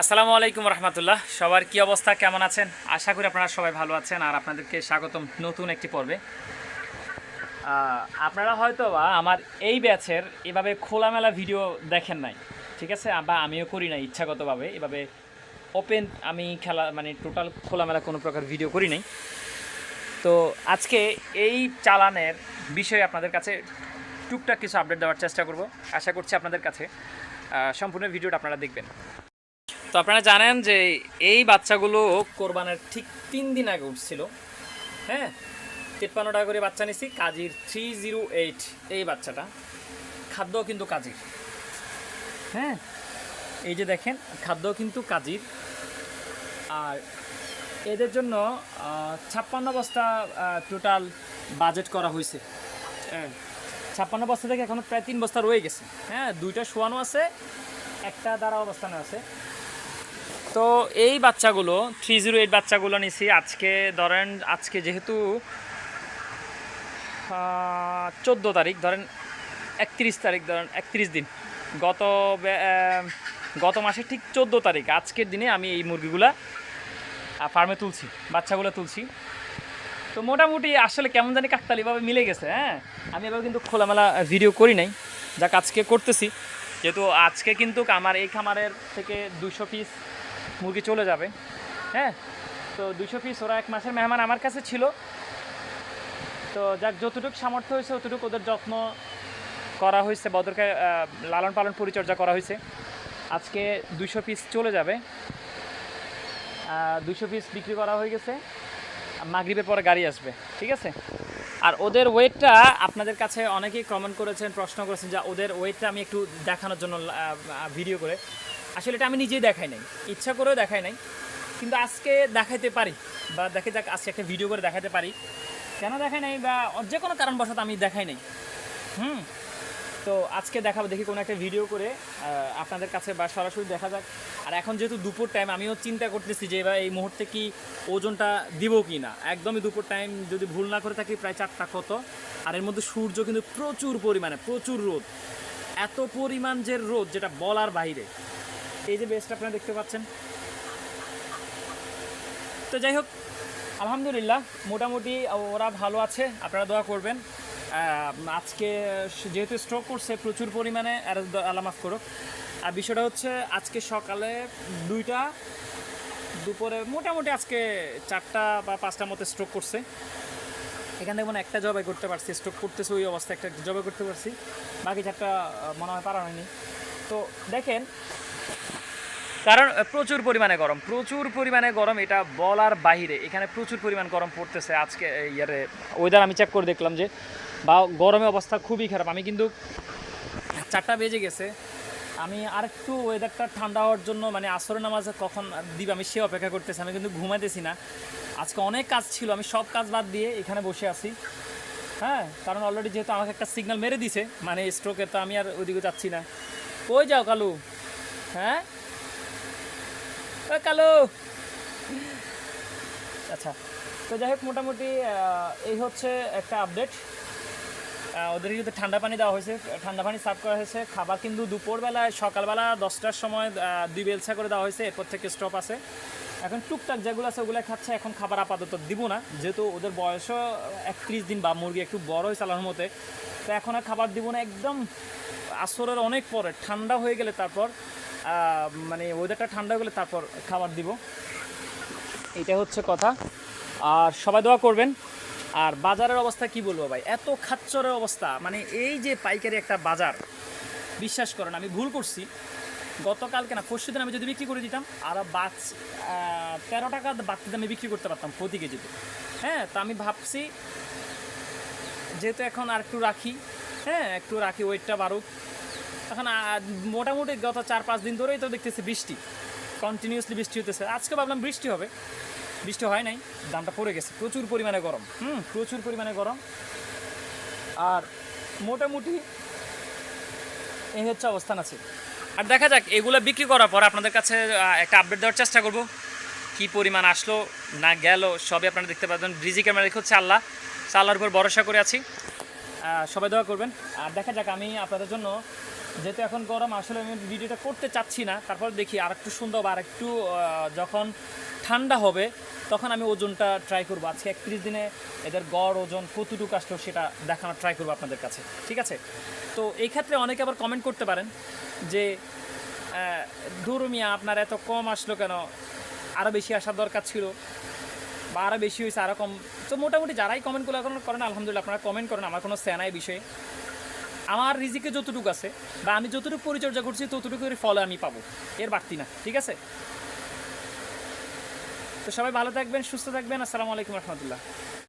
আসসালামু আলাইকুম রহমতুল্লাহ। সবার কি অবস্থা? কেমন আছেন? আশা করি আপনারা সবাই ভালো আছেন আর আপনাদেরকে স্বাগতম নতুন একটি পর্বে। আপনারা হয়তো বা আমার এই ব্যাচের এভাবে খোলামেলা ভিডিও দেখেন নাই, ঠিক আছে? বা আমিও করি না ইচ্ছাগতভাবে। এভাবে ওপেন আমি খেলা মানে টোটাল খোলামেলা কোনো প্রকার ভিডিও করি নাই। তো আজকে এই চালানের বিষয়ে আপনাদের কাছে টুকটাক কিছু আপডেট দেওয়ার চেষ্টা করব। আশা করছি আপনাদের কাছে সম্পূর্ণ ভিডিওটা আপনারা দেখবেন। তো আপনারা জানেন যে এই বাচ্চাগুলো কোরবানের ঠিক তিন দিন আগে উঠছিল। হ্যাঁ? তিপ্পান্ন টাকা করে বাচ্চা নিছি, কাজির থ্রি জিরো এইট এই বাচ্চাটা। খাদ্য কিন্তু কাজির। হ্যাঁ? এই যে দেখেন খাদ্য কিন্তু কাজির। আর এদের জন্য ছাপ্পান্ন বস্তা টোটাল বাজেট করা হয়েছে। হ্যাঁ? ছাপ্পান্ন বস্তা থেকে এখনও প্রায় তিন বস্তা রয়ে গেছে। হ্যাঁ? দুইটা শোয়ানো আছে, একটা দ্বারা অবস্থানে আছে। তো এই বাচ্চাগুলো থ্রি জিরো এইট বাচ্চাগুলো নিছি। আজকে ধরেন, আজকে যেহেতু চোদ্দ তারিখ, ধরেন একত্রিশ তারিখ, ধরেন একত্রিশ দিন। গত গত মাসের ঠিক চোদ্দ তারিখ, আজকের দিনে আমি এই মুরগিগুলা ফার্মে তুলছি, বাচ্চাগুলো তুলছি। তো মোটামুটি আসলে কেমন জানি কাকতালিভাবে মিলে গেছে হ্যাঁ? আমি এবার কিন্তু খোলামেলা ভিডিও করি নাই। যাক, আজকে করতেছি। যেহেতু আজকে কিন্তু আমার এই খামারের থেকে দুশো পিস মুরগি চলে যাবে। হ্যাঁ? তো দুশো পিস ওরা এক মাসের মেহমান আমার কাছে ছিল। তো যাক, যতটুকু সামর্থ্য হয়েছে ততটুকু ওদের যত্ন করা হয়েছে, বদরকে লালন পালন পরিচর্যা করা হয়েছে। আজকে দুশো পিস চলে যাবে। দুশো পিস বিক্রি করা হয়ে গেছে। মাগরিবের পরে গাড়ি আসবে, ঠিক আছে? আর ওদের ওয়েটটা আপনাদের কাছে অনেকেই কমেন্ট করেছেন, প্রশ্ন করেছেন যে ওদের ওয়েটটা আমি একটু দেখানোর জন্য ভিডিও করে। আসলে এটা আমি নিজেই দেখাই নাই। ইচ্ছা করেও দেখাই নাই। কিন্তু আজকে দেখাইতে পারি বা দেখে যাক, আজকে একটা ভিডিও করে দেখাতে পারি। কেন দেখাই নাই বা যে কোনো কারণবশত আমি দেখাই নাই। হুম? তো আজকে দেখাবো, দেখি কোনো একটা ভিডিও করে আপনাদের কাছে বা সরাসরি দেখা যাক। আর এখন যেহেতু দুপুর টাইম আমিও চিন্তা করতেছি যে এবার এই মুহূর্তে কি ওজনটা দিব কি না একদমই দুপুর টাইম যদি ভুল না করে থাকি, প্রায় চারটা কত। আর এর মধ্যে সূর্য কিন্তু প্রচুর পরিমাণে, প্রচুর রোদ। এত পরিমাণ যে রোদ যেটা বলার বাইরে। এই যে বেসটা আপনারা দেখতে পাচ্ছেন। তো যাই হোক, আলহামদুলিল্লাহ, মোটামুটি ওরা ভালো আছে, আপনারা দোয়া করবেন। আজকে যেহেতু স্ট্রোক করছে, প্রচুর পরিমাণে, আর দ- আল্লাহ মাফ করুক। আর বিষয়টা হচ্ছে, আজকে সকালে দুইটা, দুপুরে মোটামুটি আজকে চারটা বা পাঁচটার মতো স্ট্রোক করছে। এখান থেকে মনে একটা জবাই করতে পারছি স্ট্রোক করতেছে ওই অবস্থায় একটা জবাই করতে পারছি। বাকি চারটা মনে হয় পারা হয়নি। তো দেখেন কারণ প্রচুর পরিমাণে গরম, প্রচুর পরিমাণে গরম, এটা বলার বাইরে এখানে প্রচুর পরিমাণ গরম পড়তেছে আজকে ইয়ারে। ওয়েদার আমি চেক করে দেখলাম যে, বা, গরমে অবস্থা খুবই খারাপ। আমি কিন্তু চারটা বেজে গেছে। আমি আরেকটু ওয়েদারটা ঠান্ডা হওয়ার জন্য মানে আসর নামাজে কখন দিবে, আমি সে অপেক্ষা করতেছি, আমি কিন্তু ঘুমাইতেছি না। আজকে অনেক কাজ ছিল, আমি সব কাজ বাদ দিয়ে এখানে বসে আছি। হ্যাঁ কারণ অলরেডি যেহেতু আমাকে একটা সিগন্যাল মেরে দিছে মানে স্ট্রোকের তো আমি আর ওইদিকে যাচ্ছি না। কই যাও, কালু? হ্যাঁ? ও কালো। আচ্ছা তো যাই হোক, মোটামুটি এই হচ্ছে একটা আপডেট ওদের কিন্তু ঠান্ডা পানি দেওয়া হয়েছে, ঠান্ডা পানি সার্ভ করা হয়েছে, খাবার কিন্তু দুপুরবেলায়, সকালবেলা দশটার সময় দুই বেলসা করে দেওয়া হয়েছে, এরপর থেকে স্টপ আছে। এখন টুকটাক যেগুলো আছে ওগুলো খাচ্ছে, এখন খাবার আপাতত দিব না। যেহেতু ওদের বয়সও একত্রিশ দিন, বা মুরগি একটু বড় হয়েছে আল্লাহর মতে। তো এখন আর খাবার দিব না, একদম আসরের অনেক পরে, ঠান্ডা হয়ে গেলে তারপর মানে ওয়েদারটা ঠান্ডা হয়ে গেলে তারপর খাবার দিব। এটা হচ্ছে কথা। আর সবাই দোয়া করবেন। আর বাজারের অবস্থা কি বলব ভাই? এত খাচ্চরের অবস্থা। মানে এই যে পাইকারি একটা বাজার, বিশ্বাস করেন, আমি ভুল করছি। গতকালকে না, পরশু দিন আমি যদি বিক্রি করে দিতাম, আর বাচ তেরো টাকা বাড়তি দামে বিক্রি করতে পারতাম প্রতি কেজিতে। হ্যাঁ তো আমি ভাবছি, যেহেতু এখন আর একটু রাখি হ্যাঁ একটু রাখি ওয়েটটা বাড়ুক। এখন মোটামুটি গত চার পাঁচ দিন ধরেই তো দেখতেছি বৃষ্টি। কন্টিনিউসলি বৃষ্টি হতেছে আজকে ভাবলাম বৃষ্টি হবে। বৃষ্টি হয় নাই দামটা পড়ে গেছে। প্রচুর পরিমাণে গরম। হুম প্রচুর পরিমাণে গরম। আর মোটামুটি এই হচ্ছে অবস্থান আছে। আর দেখা যাক এগুলো বিক্রি করার পর আপনাদের কাছে একটা আপডেট দেওয়ার চেষ্টা করব। কি পরিমাণ আসলো না গেল সবই আপনারা দেখতে পাবেন ব্রিজি ক্যামেরা দেখে হচ্ছে আল্লাহ। সে আল্লাহর উপর ভরসা করে আছি। সবাই দোয়া করবেন। আর দেখা যাক আমি আপনাদের জন্য যেহেতু এখন গরম, আসলে আমি ভিডিওটা করতে চাচ্ছি না। তারপর দেখি আর একটু সুন্দর আর একটু যখন ঠান্ডা হবে, তখন আমি ওজনটা ট্রাই করব। আজকে একত্রিশ দিনে এদের গড় ওজন কতটুকু আসলো সেটা দেখানোর ট্রাই করব আপনাদের কাছে, ঠিক আছে? তো এই ক্ষেত্রে অনেকে আবার কমেন্ট করতে পারেন যে ধরু মিয়া, আপনার এত কম আসলো কেন? আরও বেশি আসার দরকার ছিল বা আরও বেশি হয়েছে আরও কম। তো মোটামুটি যারাই কমেন্টগুলো করেন, আলহামদুলিল্লাহ আপনারা কমেন্ট করেন, আমার কোনো স্যানাই বিষয়ে। আমার রিজিকে যতটুকু আছে বা আমি যতটুকু পরিচর্যা করছি ততটুকুর ফল আমি পাবো। এর বাড়তি না, ঠিক আছে? তো সবাই ভালো থাকবেন, সুস্থ থাকবেন। আসসালামু আলাইকুম রহমতুল্লাহ।